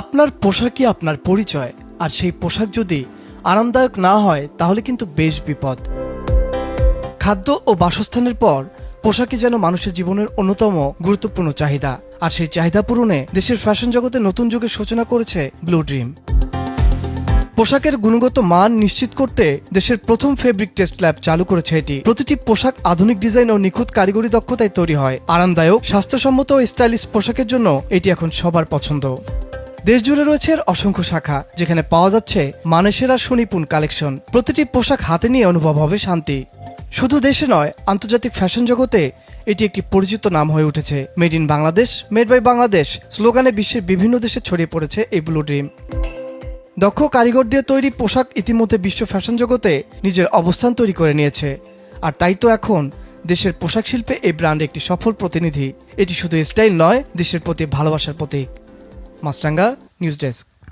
আপনার পোশাকই আপনার পরিচয়, আর সেই পোশাক যদি আরামদায়ক না হয়, তাহলে কিন্তু বেশ বিপদ। খাদ্য ও বাসস্থানের পর, পোশাকই যেন মানুষের জীবনের অন্যতম গুরুত্বপূর্ণ চাহিদা, আর সেই চাহিদা পূরণে দেশের ফ্যাশন জগতে নতুন যুগের সূচনা করেছে ব্লু ড্রিম পোশাকের গুণগত মান নিশ্চিত করতে দেশের প্রথম ফেব্রিক টেস্ট ল্যাব চালু করেছে এটি। প্রতিটি পোশাক আধুনিক ডিজাইন ও নিখুঁত কারিগরি দক্ষতায় তৈরি হয়। আরামদায়ক, স্বাস্থ্যসম্মত ও স্টাইলিশ পোশাকের জন্য এটি এখন সবার পছন্দ। দেশ জুড়ে রয়েছে অসংখ্য শাখা, যেখানে পাওয়া যাচ্ছে মানেসেরা সুনিপুণ কালেকশন। প্রতিটি পোশাক হাতে নিয়ে অনুভব হবে শান্তি। শুধু দেশে নয়, আন্তর্জাতিক ফ্যাশন জগতে এটি একটি পরিচিত নাম হয়ে উঠেছে। Made in Bangladesh, made by Bangladesh স্লোগানে বিশ্বের বিভিন্ন দেশে ছড়িয়ে পড়েছে এই ব্লু ড্রিম। দক্ষ কারিগর দিয়ে তৈরি পোশাক ইতিমধ্যে বিশ্ব ফ্যাশন জগতে নিজের অবস্থান তৈরি করে নিয়েছে। আর তাই তো এখন দেশের পোশাক শিল্পে এই ব্র্যান্ড একটি সফল প্রতিনিধি। এটি শুধু স্টাইল নয়, দেশের প্রতি ভালোবাসার প্রতীক। మస్టంగా న్యూస్ డెస్క్.